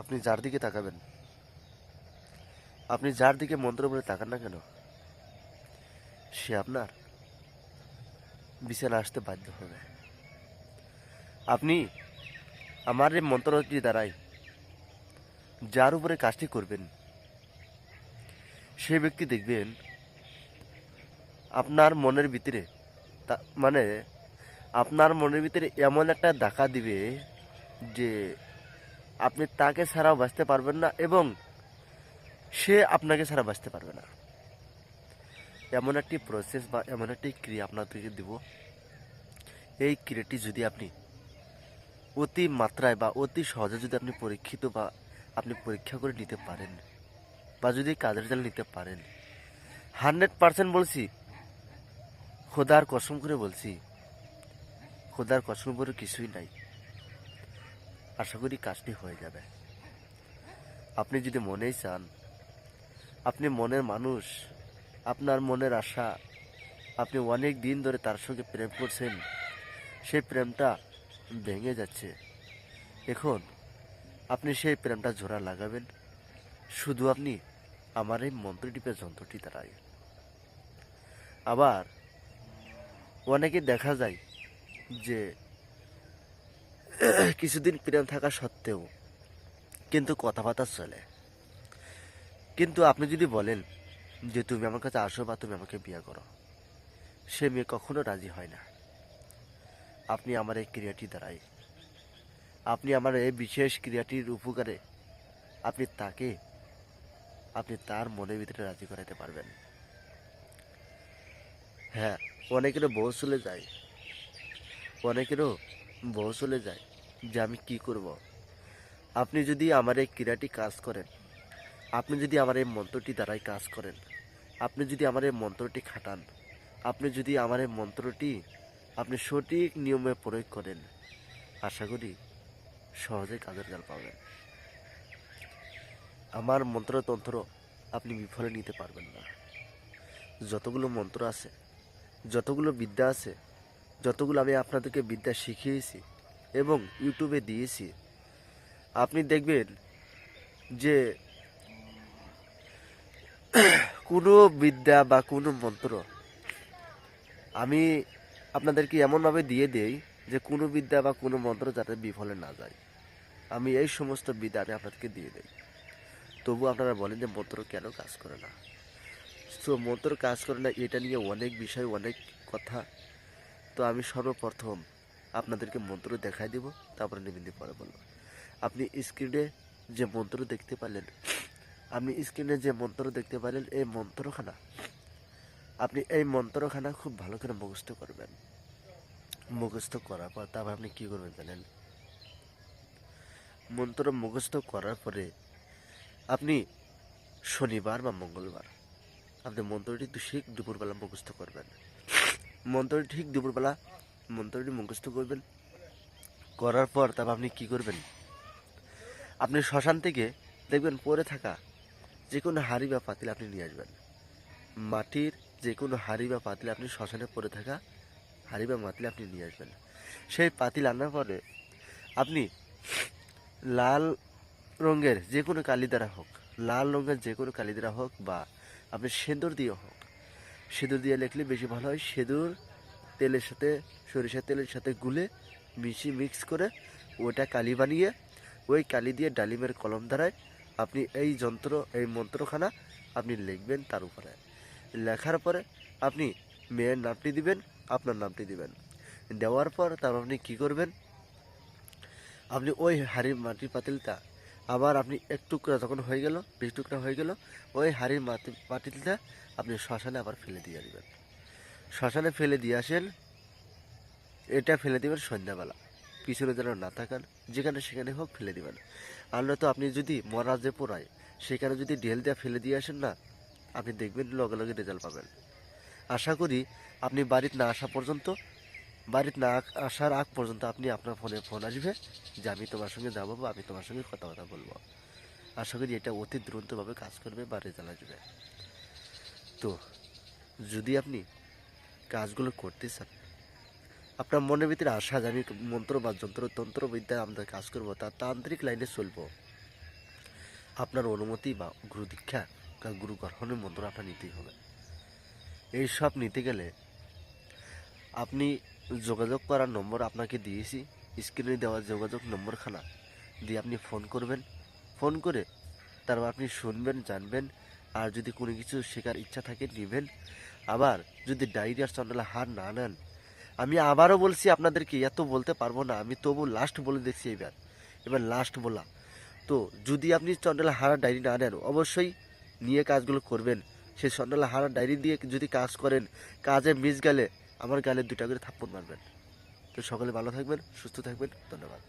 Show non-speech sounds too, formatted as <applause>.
আপনি যার দিকে তাকাবেন, আপনি যার দিকে মন্ত্র বলে তাকান না কেন, সে আপনার বিছানা আসতে বাধ্য হবে। আপনি আমার এই মন্ত্রটি দ্বারাই যার উপরে কাজটি করবেন, সে ব্যক্তি দেখবেন আপনার মনের ভিতরে মানে আপনার মনের ভিতরে এমন একটা দেখা দিবে যে আপনি তাকে ছাড়াও বাঁচতে পারবেন না এবং সে আপনাকে ছাড়া বাঁচতে পারবে না। এমন একটি প্রসেস বা এমন একটি ক্রিয়া আপনাদেরকে দেব। এই ক্রিয়াটি যদি আপনি অতি মাত্রায় বা অতি সহজে যদি আপনি পরীক্ষিত বা আপনি পরীক্ষা করে নিতে পারেন বা যদি কাজের জাল নিতে পারেন, হান্ড্রেড পার্সেন্ট বলছি, খোদার কসম করে বলছি, খোদার কসম করে কিছুই নাই। আশা করি কাজটি হয়ে যাবে। আপনি যদি মনেই চান, আপনি মনের মানুষ, আপনার মনের আশা, আপনি অনেক দিন ধরে তার সঙ্গে প্রেম করছেন, সেই প্রেমটা ভেঙে যাচ্ছে। এখন আপনি সেই প্রেমটা জোড়া লাগাবেন। শুধু আপনি আমার এই মন্ত্রটিপের যন্ত্রটি দ্বারাই। আবার অনেকে দেখা যায় যে <clears throat> কিছুদিন প্রেম থাকা সত্ত্বেও কিন্তু কথাবার্তা চলে। কিন্তু আপনি যদি বলেন যে তুমি আমার কাছে আসো বা তুমি আমাকে বিয়ে করো, সে মেয়ে কখনো রাজি হয় না। আপনি আমার এই ক্রিয়াটি দ্বারাই, আপনি আমার এই বিশেষ ক্রিয়াটির উপকারে আপনি তাকে, আপনি তার মনের ভিতরে রাজি করাতে পারবেন। হ্যাঁ অনেকেরও বউ চলে যায়, অনেকেরও বউ চলে যায় যে আমি কি করব? আপনি যদি আমার এই ক্রীড়াটি কাজ করেন, আপনি যদি আমার এই মন্ত্রটি দ্বারাই কাজ করেন, আপনি যদি আমার এই মন্ত্রটি খাটান, আপনি যদি আমার এই মন্ত্রটি আপনি সঠিক নিয়মে প্রয়োগ করেন, আশা করি সহজে কাজের জাল পাবেন। আমার মন্ত্রতন্ত্র আপনি বিফলে নিতে পারবেন না। যতগুলো মন্ত্র আছে, যতগুলো বিদ্যা আছে যতগুলো আমি আপনাদেরকে বিদ্যা শিখিয়েছি এবং ইউটিউবে দিয়েছি, আপনি দেখবেন যে কোনো বিদ্যা বা কোনো মন্ত্র আমি আপনাদেরকে এমনভাবে দিয়ে দেই যে কোনো বিদ্যা বা কোনো মন্ত্র যাতে বিফলে না যায়। আমি এই সমস্ত বিদ্যা আমি আপনাদেরকে দিয়ে দেই। তবু আপনারা বলেন যে মন্ত্র কেন কাজ করে না? তো মন্ত্র কাজ করে না এটা নিয়ে অনেক বিষয়, অনেক কথা তো আমি সর্বপ্রথম আপনাদেরকে মন্ত্র দেখাই দেব, তারপরে নিবিন্দি পরে বলব। আপনি স্ক্রিনে যে মন্ত্র দেখতে পারলেন, আপনি স্ক্রিনে যে মন্ত্র দেখতে পারলেন, এই মন্ত্রখানা, আপনি এই মন্ত্রখানা খুব ভালো করে মুখস্থ করবেন। মুখস্থ করার পর তারপর আপনি কী করবেন জানেন? মন্ত্র মুখস্থ করার পরে আপনি শনিবার বা মঙ্গলবার, আপনি মন্ত্রটি ঠিক দুপুরবেলা মুখস্থ করবেন। মন্ত্রটি ঠিক দুপুরবেলা মন্ত্রটি মুখস্থ করবেন। করার পর তারপর আপনি কি করবেন? আপনি শ্মশান থেকে দেখবেন পরে থাকা যে কোনো হাড়ি বা পাতিল আপনি নিয়ে আসবেন। মাটির যে কোনো হাড়ি বা পাতিল আপনি শ্মশানে পড়ে থাকা হাড়ি বা মাতিল আপনি নিয়ে আসবেন। সেই পাতিল আনার পরে আপনি লাল রঙের যে কোনো কালি দ্বারা হোক, লাল রঙের যে কোনো কালি দ্বারা হোক বা আপনি সেঁদুর দিয়ে হোক সেঁদুর দিয়ে লিখলে বেশি ভালো হয়। সেঁদুর তেলের সাথে, সরিষার তেলের সাথে গুলে মিশি মিক্স করে ওটা কালি বানিয়ে, ওই কালি দিয়ে ডালিমের কলম দ্বারায় আপনি এই যন্ত্র, এই মন্ত্রখানা আপনি লিখবেন তার উপরে। লেখার পরে আপনি মেয়ের নামটি দিবেন, আপনার নামটি দিবেন। দেওয়ার পর তারপর আপনি কী করবেন? আপনি ওই হাড়ির মাটির পাতিলটা আবার আপনি এক টুকরা যখন হয়ে গেল, বিশ টুকরা হয়ে গেল, ওই হাড়ির মাটি পাতিলটা আপনি শ্মশানে আবার ফেলে দিয়ে দিবেন শ্মশানে ফেলে দিয়ে আসেন, এটা ফেলে দিবেন সন্ধ্যাবেলা। পিছনে যেন না থাকান, যেখানে সেখানে হোক ফেলে দেবেন। আর নয়তো আপনি যদি মরা যে পোড়ায় সেখানে যদি ঢেল দিয়ে ফেলে দিয়ে আসেন না, আপনি দেখবেন লগে লগে রেজাল্ট পাবেন। আশা করি আপনি বাড়িতে না আসা পর্যন্ত বাড়িতে না আসার আগ পর্যন্ত আপনি আপনার ফোনে ফোন আসবে যে আমি তোমার সঙ্গে যাব বা আমি তোমার সঙ্গে কথা কথাবার্তা বলব। আশা করি এটা অতি দ্রুতভাবে কাজ করবে বা রেজাল্ট আসবে। তো, যদি আপনি কাজগুলো করতে চান, আপনার মনের ভিতরে আশা যে আমি মন্ত্র বা যন্ত্র তন্ত্র বিদ্যায় আমরা কাজ করব তার তান্ত্রিক লাইনে চলবো। আপনার অনুমতি বা গুরু দীক্ষা বা গুরু গ্রহণের মন্ত্র আপনার নিতেই হবে। এই সব নিতে গেলে আপনি যোগাযোগ করার নম্বর আপনাকে দিয়েছি। স্ক্রিনে দেওয়া যোগাযোগ নম্বরখানা দিয়ে আপনি ফোন করবেন। ফোন করে তারপর আপনি শুনবেন, জানবেন, আর যদি কোনো কিছু শেখার ইচ্ছা থাকে নেবেন। আবার যদি ডায়রিয়ার চন্ডালা হার না নেন, আমি আবারও বলছি আপনাদেরকে এত বলতে পারব না, আমি তবু লাস্ট বলে দেখছি এবার। এবার লাস্ট বলা তো যদি আপনি চন্ডালা হারা ডায়েরি না নেন, অবশ্যই নিয়ে কাজগুলো করবেন। সেই চন্ডালা হারা ডায়েরি দিয়ে যদি কাজ করেন, কাজে মিস গেলে আমার গালে দুটা করে থাপ্পড় মারবেন। তো সকলে ভালো থাকবেন সুস্থ থাকবেন ধন্যবাদ।